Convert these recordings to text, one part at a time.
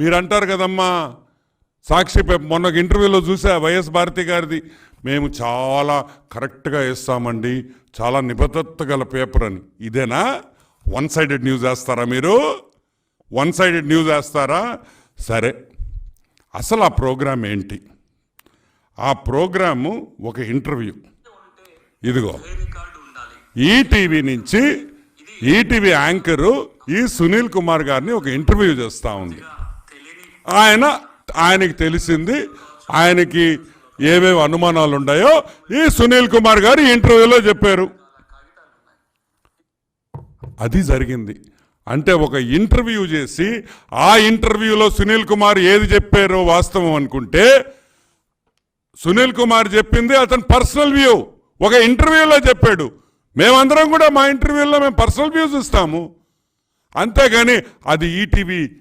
మీరు అంటారు కదమ్మా. సాక్షి పేపర్ మొన్న ఇంటర్వ్యూలో చూసా వైఎస్ భారతి గారిది. మేము చాలా కరెక్ట్గా వేస్తామండి. చాలా నిబద్ధత గల పేపర్ అని. ఇదేనా? వన్ సైడెడ్ న్యూస్ వేస్తారా మీరు? వన్ సైడెడ్ న్యూస్ వేస్తారా? సరే. అసలు ఆ ప్రోగ్రాం ఏంటి? ఆ ప్రోగ్రాము ఒక ఇంటర్వ్యూ. ఇదిగో. ఈటీవీ నుంచి ఈటీవీ యాంకరు ఈ సునీల్ కుమార్ గారిని ఒక ఇంటర్వ్యూ చేస్తూ ఉంది. ఆయన ఆయనకి తెలిసింది ఆయనకి ఏవేవి అనుమానాలు ఉన్నాయో ఈ సునీల్ కుమార్ గారు ఇంటర్వ్యూలో చెప్పారు. అది జరిగింది. అంటే ఒక ఇంటర్వ్యూ చేసి ఆ ఇంటర్వ్యూలో సునీల్ కుమార్ ఏది చెప్పారో వాస్తవం అనుకుంటే సునీల్ కుమార్ చెప్పింది అతని పర్సనల్ వ్యూ. ఒక ఇంటర్వ్యూలో చెప్పాడు. మేమందరం కూడా మా ఇంటర్వ్యూలో మేము పర్సనల్ వ్యూస్ ఇస్తాము. అంతేగాని అది ఈటీవీ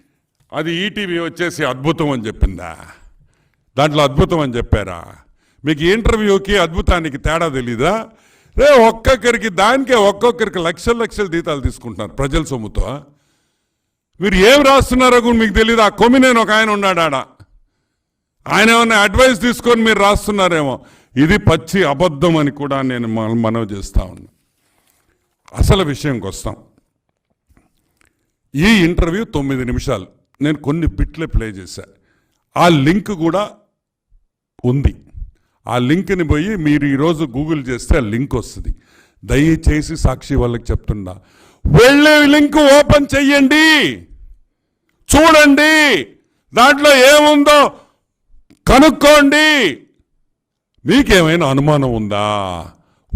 అది ఈటీవీ వచ్చేసి అద్భుతం అని చెప్పిందా? దాంట్లో అద్భుతం అని చెప్పారా? మీకు ఇంటర్వ్యూకి అద్భుతానికి తేడా తెలీదా? రే ఒక్కొక్కరికి దానికే ఒక్కొక్కరికి లక్షల లక్షల జీతాలు తీసుకుంటున్నారు ప్రజల సొమ్ముతో. మీరు ఏం రాస్తున్నారో కూడా మీకు తెలియదు ఆ కొమ్మినేని ఒక ఆయన ఉన్నాడు ఆడ. ఆయన ఏమైనా అడ్వైస్ తీసుకొని మీరు రాస్తున్నారేమో. ఇది పచ్చి అబద్ధం అని కూడా నేను మన- మనవి చేస్తా ఉన్నా. అసలు విషయంకి వస్తాం ఈ ఇంటర్వ్యూ తొమ్మిది నిమిషాలు. నేను కొన్ని బిట్లే ప్లే చేశా. ఆ లింక్ కూడా ఉంది. ఆ లింక్ని పోయి మీరు ఈరోజు గూగుల్ చేస్తే ఆ లింక్ వస్తుంది. దయచేసి సాక్షి వాళ్ళకి చెప్తున్నా. వెళ్ళే లింక్ ఓపెన్ చెయ్యండి. చూడండి. దాంట్లో ఏముందో కనుక్కోండి. మీకేమైనా అనుమానం ఉందా?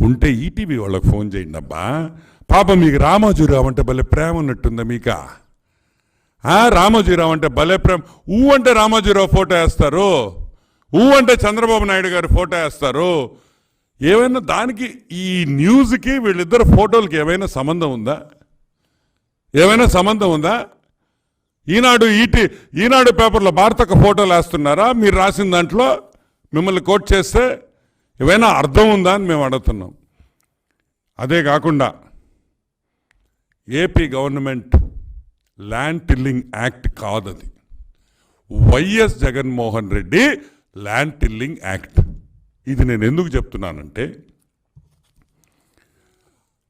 ఉంటే ఈటీవీ వాళ్ళకి ఫోన్ చేయండి అబ్బా పాప మీకు రామోజీరావు అంటే భలే ప్రేమ ఉన్నట్టుందా మీకా? రామోజీరావు అంటే భలే ప్రేమ. ఊ అంటే రామోజీరావు ఫోటో వేస్తారు. ఊ అంటే చంద్రబాబు నాయుడు గారి ఫోటో వేస్తారు. ఏమైనా దానికి ఈ న్యూస్కి వీళ్ళిద్దరు ఫోటోలకి ఏమైనా సంబంధం ఉందా? ఏమైనా సంబంధం ఉందా? ఈనాడు ఈటీ ఈనాడు పేపర్లో భారతక ఫోటోలు వేస్తున్నారా? మీరు రాసిన దాంట్లో మిమ్మల్ని కోట్ చేస్తే ఏమైనా అర్థం ఉందా అని మేము అడుగుతున్నాం. అదే కాకుండా AP government land tilling act కాదది. YS Jaganmohan Reddy land tilling act ఇది నేను ఎందుకు చెప్తున్నానంటే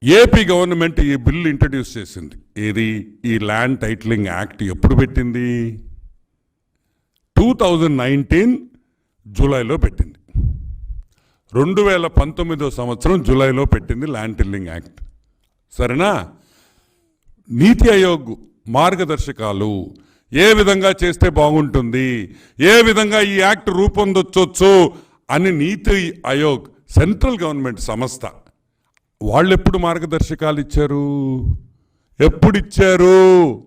ఏపీ గవర్నమెంట్ ఈ బిల్లు ఇంట్రడ్యూస్ చేసింది. ఏది? ఈ ల్యాండ్ టైటిలింగ్ యాక్ట్ ఎప్పుడు పెట్టింది? టూ థౌజండ్ నైన్టీన్ జూలైలో పెట్టింది. రెండు వేల పంతొమ్మిదో సంవత్సరం జూలైలో పెట్టింది ల్యాండ్ టిల్లింగ్ యాక్ట్ సరేనా? నీతి ఆయోగ్ మార్గదర్శకాలు. ఏ విధంగా చేస్తే బాగుంటుంది? ఏ విధంగా ఈ యాక్ట్ రూపొందొచ్చు అని నీతి ఆయోగ్ సెంట్రల్ గవర్నమెంట్ సంస్థ. వాళ్ళు ఎప్పుడు మార్గదర్శకాలు ఇచ్చారు ఎప్పుడు ఇచ్చారు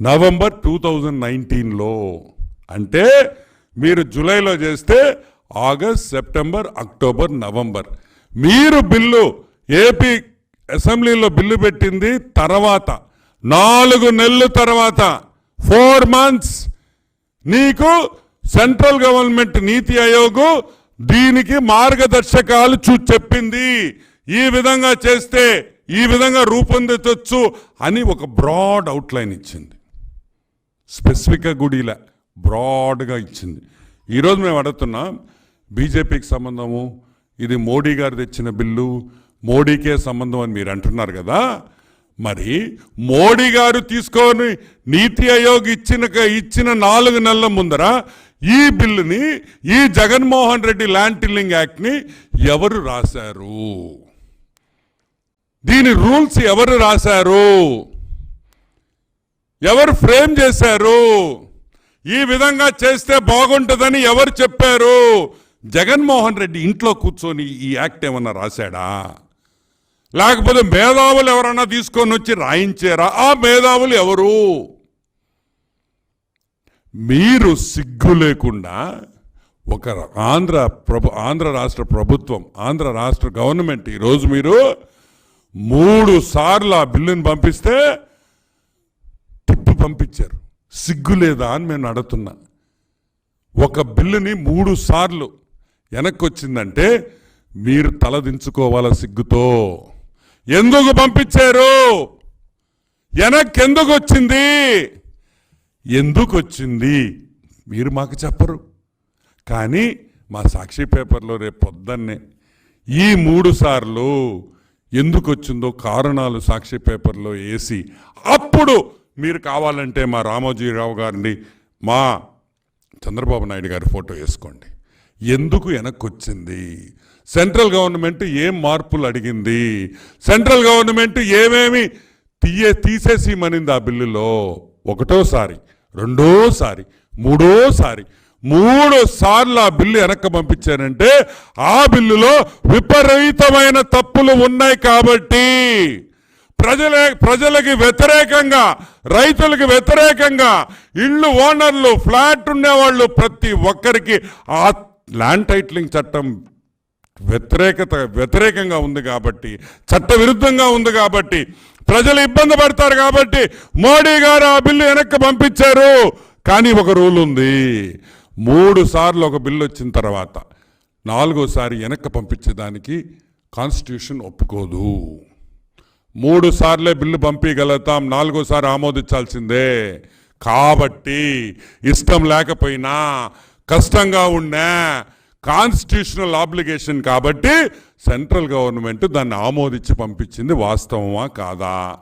నవంబర్ టూ థౌజండ్ నైన్టీన్లో. అంటే మీరు జూలైలో చేస్తే ఆగస్ట్ సెప్టెంబర్ అక్టోబర్ నవంబర్. మీరు బిల్లు ఏపీ అసెంబ్లీలో బిల్లు పెట్టింది తర్వాత. నాలుగు నెలల తర్వాత ఫోర్ మంత్స్ నీకు సెంట్రల్ గవర్నమెంట్ నీతి ఆయోగ్ దీనికి మార్గదర్శకాలు చూ చెప్పింది. ఈ విధంగా చేస్తే ఈ విధంగా రూపొందించవచ్చు అని ఒక బ్రాడ్ అవుట్లైన్ ఇచ్చింది. స్పెసిఫిక్గా గుడిలా బ్రాడ్గా ఇచ్చింది. ఈరోజు మేము అడుగుతున్నాం బీజేపీకి సంబంధము ఇది మోడీ గారు తెచ్చిన బిల్లు మోడీకే సంబంధం అని మీరు అంటున్నారు కదా మరి మోడీ గారు తీసుకొని నీతి ఆయోగ్ ఇచ్చిన ఇచ్చిన నాలుగు నెలల ముందర ఈ బిల్లుని ఈ జగన్మోహన్ రెడ్డి ల్యాండ్ టిల్లింగ్ యాక్ట్ని ఎవరు రాశారు? దీని రూల్స్ ఎవరు రాశారు? ఎవరు ఫ్రేమ్ చేశారు? ఈ విధంగా చేస్తే బాగుంటుందని ఎవరు చెప్పారు? జగన్మోహన్ రెడ్డి ఇంట్లో కూర్చొని ఈ యాక్ట్ ఏమన్నా రాశాడా? లేకపోతే మేధావులు ఎవరన్నా తీసుకొని వచ్చి రాయించారా? ఆ మేధావులు ఎవరు? మీరు సిగ్గు లేకుండా ఒక ఆంధ్ర ప్రభు ఆంధ్ర రాష్ట్ర ప్రభుత్వం ఆంధ్ర రాష్ట్ర గవర్నమెంట్ ఈరోజు మీరు మూడు సార్లు ఆ బిల్లుని పంపిస్తే తిప్పి పంపించారు. సిగ్గు లేదా అని మేము అడుగుతున్నా. ఒక బిల్లుని మూడు సార్లు వెనక్కి వచ్చిందంటే మీరు తలదించుకోవాల సిగ్గుతో? ఎందుకు పంపించారు? వెనక్కి ఎందుకు వచ్చింది? ఎందుకు వచ్చింది? మీరు మాకు చెప్పరు. కానీ మా సాక్షి పేపర్లో రేపు పొద్దున్నే ఈ మూడు సార్లు ఎందుకు వచ్చిందో కారణాలు సాక్షి పేపర్లో వేసి అప్పుడు మీరు కావాలంటే మా రామోజీరావు గారిని మా చంద్రబాబు నాయుడు గారి ఫోటో వేసుకోండి. ఎందుకు వెనక్కి వచ్చింది సెంట్రల్ గవర్నమెంట్ ఏం మార్పులు అడిగింది? సెంట్రల్ గవర్నమెంట్ ఏమేమి తీయే తీసేసి మనింది ఆ బిల్లులో? ఒకటోసారి రెండోసారి మూడోసారి మూడు సార్లు ఆ బిల్లు వెనక్కి పంపించారంటే ఆ బిల్లులో విపరీతమైన తప్పులు ఉన్నాయి కాబట్టి ప్రజల ప్రజలకి వ్యతిరేకంగా రైతులకు వ్యతిరేకంగా ఇళ్ళు ఓనర్లు ఫ్లాట్ ఉండేవాళ్ళు ప్రతి ఒక్కరికి ఆ ల్యాండ్ టైటిలింగ్ చట్టం వ్యతిరేకత వ్యతిరేకంగా ఉంది కాబట్టి చట్టవిరుద్ధంగా ఉంది కాబట్టి ప్రజలు ఇబ్బంది పడతారు కాబట్టి మోడీ గారు ఆ బిల్లు వెనక్కి పంపించారు. కానీ ఒక రూల్ ఉంది. మూడు సార్లు ఒక బిల్లు వచ్చిన తర్వాత నాలుగోసారి వెనక్కి పంపించేదానికి కాన్స్టిట్యూషన్ ఒప్పుకోదు. మూడు సార్లే బిల్లు పంపించగలుగుతాం నాలుగోసారి ఆమోదించాల్సిందే. కాబట్టి ఇష్టం లేకపోయినా కష్టంగా ఉన్నా కాన్స్టిట్యూషనల్ ఆబ్లిగేషన్ కాబట్టి సెంట్రల్ గవర్నమెంట్ దాన్ని ఆమోదించి పంపించింది వాస్తవమా కాదా?